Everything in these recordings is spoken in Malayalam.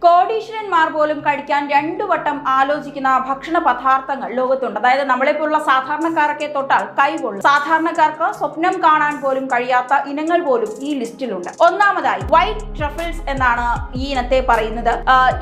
con കോടീശ്വരന്മാർ പോലും കഴിക്കാൻ രണ്ടു വട്ടം ആലോചിക്കുന്ന ഭക്ഷണ പദാർത്ഥങ്ങൾ ലോകത്തുണ്ട്. അതായത് നമ്മളെപ്പോലുള്ള സാധാരണക്കാരൊക്കെ തൊട്ടാൽ കൈകൊള്ളും. സാധാരണക്കാർക്ക് സ്വപ്നം കാണാൻ പോലും കഴിയാത്ത ഇനങ്ങൾ പോലും ഈ ലിസ്റ്റിലുണ്ട്. ഒന്നാമതായി വൈറ്റ് ട്രഫിൾസ് എന്നാണ് ഈ ഇനത്തെ പറയുന്നത്.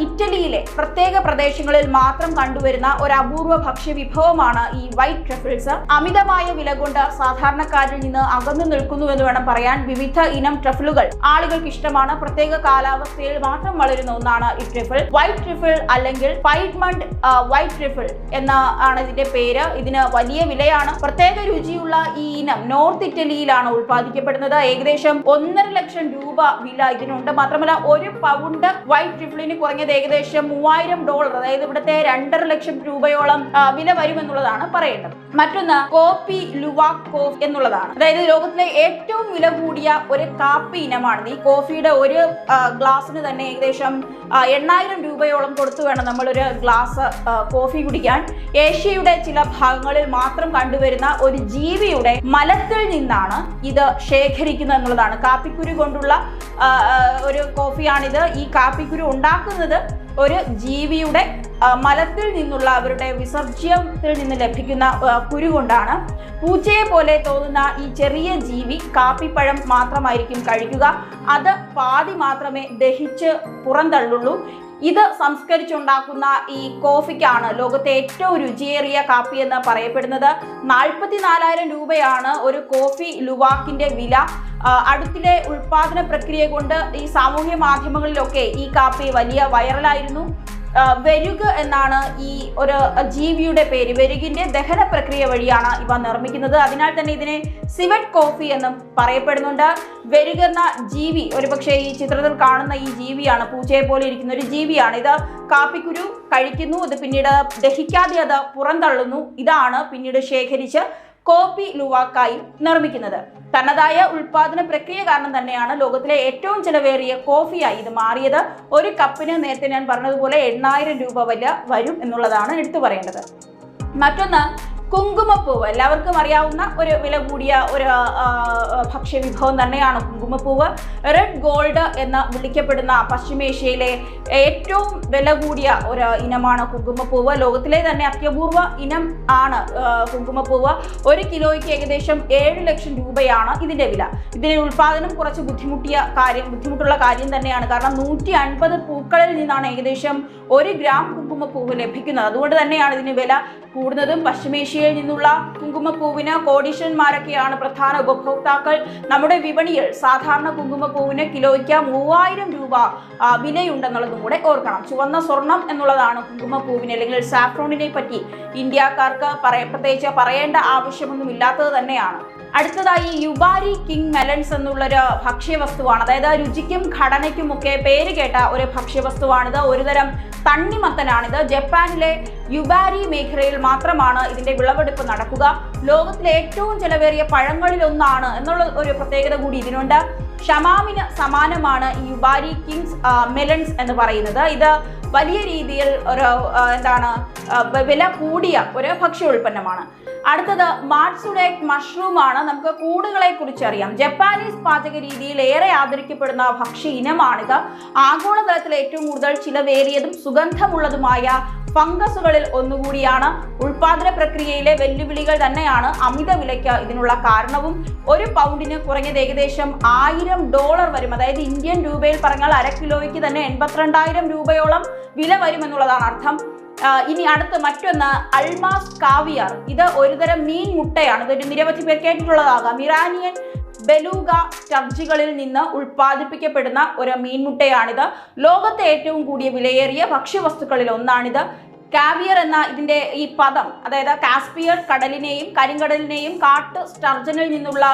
ഇറ്റലിയിലെ പ്രത്യേക പ്രദേശങ്ങളിൽ മാത്രം കണ്ടുവരുന്ന ഒരു അപൂർവ ഭക്ഷ്യ വിഭവമാണ് ഈ വൈറ്റ് ട്രഫിൾസ്. അമിതമായ വില കൊണ്ട് സാധാരണക്കാരിൽ നിന്ന് അകന്നു നിൽക്കുന്നു എന്ന് വേണം പറയാൻ വിവിധ ഇനം ട്രഫിളുകൾ ആളുകൾക്ക് ഇഷ്ടമാണ്. പ്രത്യേക കാലാവസ്ഥയിൽ മാത്രം വളരുന്ന ഒന്നാണ് ഈ ട്രിഫിൾ വൈറ്റ് ട്രിഫിൾ അല്ലെങ്കിൽ പൈഡ്മണ്ട് വൈറ്റ് ട്രിഫിൾ എന്ന ആണ് ഇതിന്റെ പേര്. ഇതിന് വലിയ വിലയാണ്. പ്രത്യേക രുചിയുള്ള ഈ ഇനം നോർത്ത് ഇറ്റലിയിലാണ് ഉത്പാദിക്കപ്പെടുന്നത് ഏകദേശം ഒന്നര ലക്ഷം രൂപ വില ഇതിനുണ്ട്. മാത്രമല്ല ഒരു പൗണ്ട് വൈറ്റ് ട്രിഫിളിന് കുറഞ്ഞത് ഏകദേശം മൂവായിരം ഡോളർ അതായത് ഇവിടുത്തെ രണ്ടര ലക്ഷം രൂപയോളം വില വരുമെന്നുള്ളതാണ് പറയേണ്ടത്. മറ്റൊന്ന് കോപ്പി ലുവാക് കോഫ് എന്നുള്ളതാണ്. അതായത് ലോകത്തിലെ ഏറ്റവും വില കൂടിയ ഒരു കാപ്പി ഇനമാണ്. ഈ കോഫിയുടെ ഒരു ഗ്ലാസ്സിന് തന്നെ ഏകദേശം ആ, എണ്ണായിരം രൂപയോളം കൊടുത്തു വേണം നമ്മളൊരു ഗ്ലാസ് കോഫി കുടിക്കാൻ. ഏഷ്യയുടെ ചില ഭാഗങ്ങളിൽ മാത്രം കണ്ടുവരുന്ന ഒരു ജീവിയുടെ മലത്തിൽ നിന്നാണ് ഇത് ശേഖരിക്കുന്നത് എന്നുള്ളതാണ്. കാപ്പിക്കുരു കൊണ്ടുള്ള ഒരു കോഫിയാണിത് ഈ കാപ്പിക്കുരു ഉണ്ടാക്കുന്നത് ഒരു ജീവിയുടെ മലത്തിൽ നിന്നുള്ള അവരുടെ വിസർജ്യത്തിൽ നിന്ന് ലഭിക്കുന്ന കുരു കൊണ്ടാണ്. പൂച്ചയെ പോലെ തോന്നുന്ന ഈ ചെറിയ ജീവി കാപ്പിപ്പഴം മാത്രമായിരിക്കും കഴിക്കുക. അത് പാതി മാത്രമേ ദഹിച്ച് പുറന്തള്ളുള്ളൂ. ഇത് സംസ്കരിച്ചുണ്ടാക്കുന്ന ഈ കോഫിക്കാണ് ലോകത്തെ ഏറ്റവും രുചിയേറിയ കാപ്പി എന്ന് പറയപ്പെടുന്നത്. നാൽപ്പത്തി നാലായിരം രൂപയാണ് ഒരു കോഫി ലുവാക്കിന്റെ വില. അടുത്തിലെ ഉൽപാദന പ്രക്രിയ കൊണ്ട് ഈ സാമൂഹ്യ മാധ്യമങ്ങളിലൊക്കെ ഈ കാപ്പി വലിയ വൈറലായിരുന്നു. വെരുക് എന്നാണ് ഈ ഒരു ജീവിയുടെ പേര്. വെരുകിന്റെ ദഹന പ്രക്രിയ വഴിയാണ് ഇവ നിർമ്മിക്കുന്നത്. അതിനാൽ തന്നെ ഇതിനെ സിവറ്റ് കോഫി എന്നും പറയപ്പെടുന്നുണ്ട്. വെരുക് എന്ന ജീവി ഒരുപക്ഷെ ഈ ചിത്രത്തിൽ കാണുന്ന ഈ ജീവിയാണ് പൂച്ചയെ പോലെ ഇരിക്കുന്ന ഒരു ജീവിയാണ്. ഇത് കാപ്പിക്കുരു കഴിക്കുന്നു ഇത് പിന്നീട് ദഹിക്കാതെ അത് പുറന്തള്ളുന്നു. ഇതാണ് പിന്നീട് ശേഖരിച്ച് കോപ്പി ലുവാക്കായി നിർമ്മിക്കുന്നത്. തനതായ ഉൽപാദന പ്രക്രിയ കാരണം തന്നെയാണ് ലോകത്തിലെ ഏറ്റവും ചിലവേറിയ കോഫിയായി ഇത് മാറിയത്. ഒരു കപ്പിന് നേരത്തെ ഞാൻ പറഞ്ഞതുപോലെ എണ്ണായിരം രൂപ വില വരും എന്നുള്ളതാണ് എടുത്തു പറയേണ്ടത്. മറ്റൊന്ന് കുങ്കുമപ്പൂവ് എല്ലാവർക്കും അറിയാവുന്ന ഒരു വില കൂടിയ ഒരു ഭക്ഷ്യവിഭവം തന്നെയാണ് കുങ്കുമപ്പൂവ്. റെഡ് ഗോൾഡ് എന്ന് വിളിക്കപ്പെടുന്ന പശ്ചിമേഷ്യയിലെ ഏറ്റവും വില കൂടിയ ഒരു ഇനമാണ് കുങ്കുമപ്പൂവ്. ലോകത്തിലെ തന്നെ അത്യപൂർവ ഇനം ആണ് കുങ്കുമപ്പൂവ്. ഒരു കിലോയ്ക്ക് ഏകദേശം ഏഴ് ലക്ഷം രൂപയാണ് ഇതിന്റെ വില. ഇതിന്റെ ഉൽപാദനം കുറച്ച് ബുദ്ധിമുട്ടിയ കാര്യം ബുദ്ധിമുട്ടുള്ള കാര്യം തന്നെയാണ്. കാരണം നൂറ്റി അൻപത് പൂക്കളിൽ നിന്നാണ് ഏകദേശം ഒരു ഗ്രാം കുങ്കുമപ്പൂവ് ലഭിക്കുന്നത്. അതുകൊണ്ട് തന്നെയാണ് ഇതിന് വില കൂടുന്നതും പശ്ചിമേഷ്യയിൽ നിന്നുള്ള കുങ്കുമപ്പൂവിന് കോടീശ്വരന്മാരൊക്കെയാണ് പ്രധാന ഉപഭോക്താക്കൾ. നമ്മുടെ വിപണിയിൽ സാധാരണ കുങ്കുമപ്പൂവിന് കിലോയ്ക്ക് മൂവായിരം രൂപ വിലയുണ്ടെന്നുള്ളതും കൂടെ ഓർക്കണം. ചുവന്ന സ്വർണം എന്നുള്ളതാണ് കുങ്കുമപ്പൂവിനെ അല്ലെങ്കിൽ സാഫ്രോണിനെ പറ്റി. ഇന്ത്യക്കാർക്ക് പറയ പ്രത്യേകിച്ച് പറയേണ്ട ആവശ്യമൊന്നും ഇല്ലാത്തത് തന്നെയാണ്. അടുത്തതായി യുബാരി കിങ് മെലൻസ് എന്നുള്ളൊരു ഭക്ഷ്യവസ്തുവാണ്. അതായത് രുചിക്കും ഘടനയ്ക്കും ഒക്കെ പേര് കേട്ട ഒരു ഭക്ഷ്യവസ്തുവാണിത്. ഒരുതരം തണ്ണിമത്തനാണിത്. ജപ്പാനിലെ യുബാരി മേഖലയിൽ മാത്രമാണ് ഇതിന്റെ വിളവെടുപ്പ് നടക്കുക. ലോകത്തിലെ ഏറ്റവും ചെലവേറിയ പഴങ്ങളിലൊന്നാണ് എന്നുള്ള ഒരു പ്രത്യേകത കൂടി ഇതിനുണ്ട്. ഷമാമിന് സമാനമാണ് ഈ യുബാരി കിങ്സ് മെലൻസ് എന്ന് പറയുന്നത്. ഇത് വലിയ രീതിയിൽ ഒരു എന്താണ് വില കൂടിയ ഒരു ഭക്ഷ്യ ഉൽപ്പന്നമാണ്. അടുത്തത് മാട്സുഡേക് മഷ്റൂം ആണ് നമുക്ക് കൂടുകളെ കുറിച്ച് അറിയാം. ജപ്പാനീസ് പാചക രീതിയിൽ ഏറെ ആദരിക്കപ്പെടുന്ന ഭക്ഷ്യ ഇനമാണിത്. ആഗോളതലത്തിൽ ഏറ്റവും കൂടുതൽ ചിലവേറിയതും സുഗന്ധമുള്ളതുമായ ഫംഗസുകളിൽ ഒന്നുകൂടിയാണ് ഉൽപാദന പ്രക്രിയയിലെ വെല്ലുവിളികൾ തന്നെയാണ് അമിത വിലയ്ക്ക് ഇതിനുള്ള കാരണവും. ഒരു പൗണ്ടിന് കുറഞ്ഞത് ഏകദേശം ആയിരം ഡോളർ വരും. അതായത് ഇന്ത്യൻ രൂപയിൽ പറഞ്ഞാൽ അര കിലോയ്ക്ക് തന്നെ എൺപത്തിരണ്ടായിരം രൂപയോളം വില വരുമെന്നുള്ളതാണ് അർത്ഥം. ഇനി അടുത്ത് മറ്റൊന്ന് അൾമാസ് കാവിയാർ. ഇത് ഒരുതരം മീൻ മുട്ടയാണ്. ഇതൊരു നിരവധി പേർ കേട്ടിട്ടുള്ളതാകാം. ഇറാനിയൻ ബലൂഗ ടർജികളിൽ നിന്ന് ഉൽപ്പാദിപ്പിക്കപ്പെടുന്ന ഒരു മീൻമുട്ടയാണിത് ലോകത്തെ ഏറ്റവും കൂടിയ വിലയേറിയ ഭക്ഷ്യവസ്തുക്കളിൽ ഒന്നാണിത്. കാവിയർ എന്ന ഇതിന്റെ ഈ പദം അതായത് കാസ്പിയർ കടലിനെയും കരിങ്കടലിനെയും കാട്ട് സ്റ്റർജനിൽ നിന്നുള്ള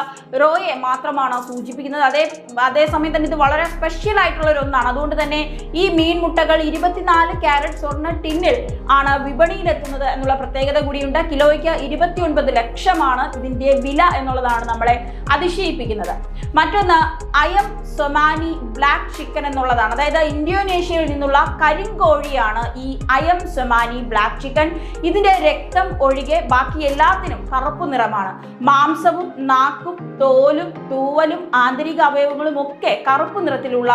റോയെ മാത്രമാണ് സൂചിപ്പിക്കുന്നത്. അതേ അതേസമയം തന്നെ ഇത് വളരെ സ്പെഷ്യൽ ആയിട്ടുള്ള ഒരു ഒന്നാണ്. അതുകൊണ്ട് തന്നെ ഈ മീൻമുട്ടകൾ ഇരുപത്തിനാല് ക്യാരറ്റ് സ്വർണ ടിന്നിൽ ആണ് വിപണിയിലെത്തുന്നത് എന്നുള്ള പ്രത്യേകത കൂടിയുണ്ട്. കിലോയ്ക്ക് ഇരുപത്തി ഒൻപത് ലക്ഷമാണ് ഇതിന്റെ വില എന്നുള്ളതാണ് നമ്മളെ അതിശയിപ്പിക്കുന്നത്. മറ്റൊന്ന് അയം സൊമാനി ബ്ലാക്ക് ചിക്കൻ എന്നുള്ളതാണ്. അതായത് ഇന്തോനേഷ്യയിൽ നിന്നുള്ള കരിങ്കോഴിയാണ് ഈ അയം സൊമാനി ബിരിയാണി ബ്ലാക്ക് ചിക്കൻ ഇതിന്റെ രക്തം ഒഴികെ ബാക്കി എല്ലാത്തിനും കറുപ്പ് നിറമാണ്. മാംസവും നാക്കും തോലും തൂവലും ആന്തരിക അവയവങ്ങളും ഒക്കെ കറുപ്പ് നിറത്തിലുള്ള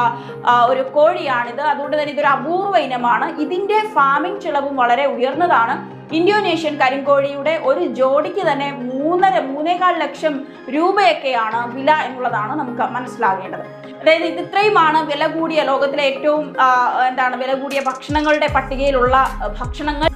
ഒരു കോഴിയാണിത്. അതുകൊണ്ട് തന്നെ ഇതൊരു അപൂർവ ഇനമാണ്. ഇതിന്റെ ഫാമിംഗ് ചിലവും വളരെ ഉയർന്നതാണ്. ഇന്തോനേഷ്യൻ കരിങ്കോഴിയുടെ ഒരു ജോഡിക്ക് തന്നെ മൂന്നര മൂന്നേകാൽ ലക്ഷം രൂപയൊക്കെയാണ് വില എന്നുള്ളതാണ് നമുക്ക് മനസ്സിലാകേണ്ടത്. അതായത് ഇത് ഇത്രയുമാണ് വില കൂടിയ ലോകത്തിലെ ഏറ്റവും എന്താണ് വില കൂടിയ ഭക്ഷണങ്ങളുടെ പട്ടികയിലുള്ള ഭക്ഷണങ്ങൾ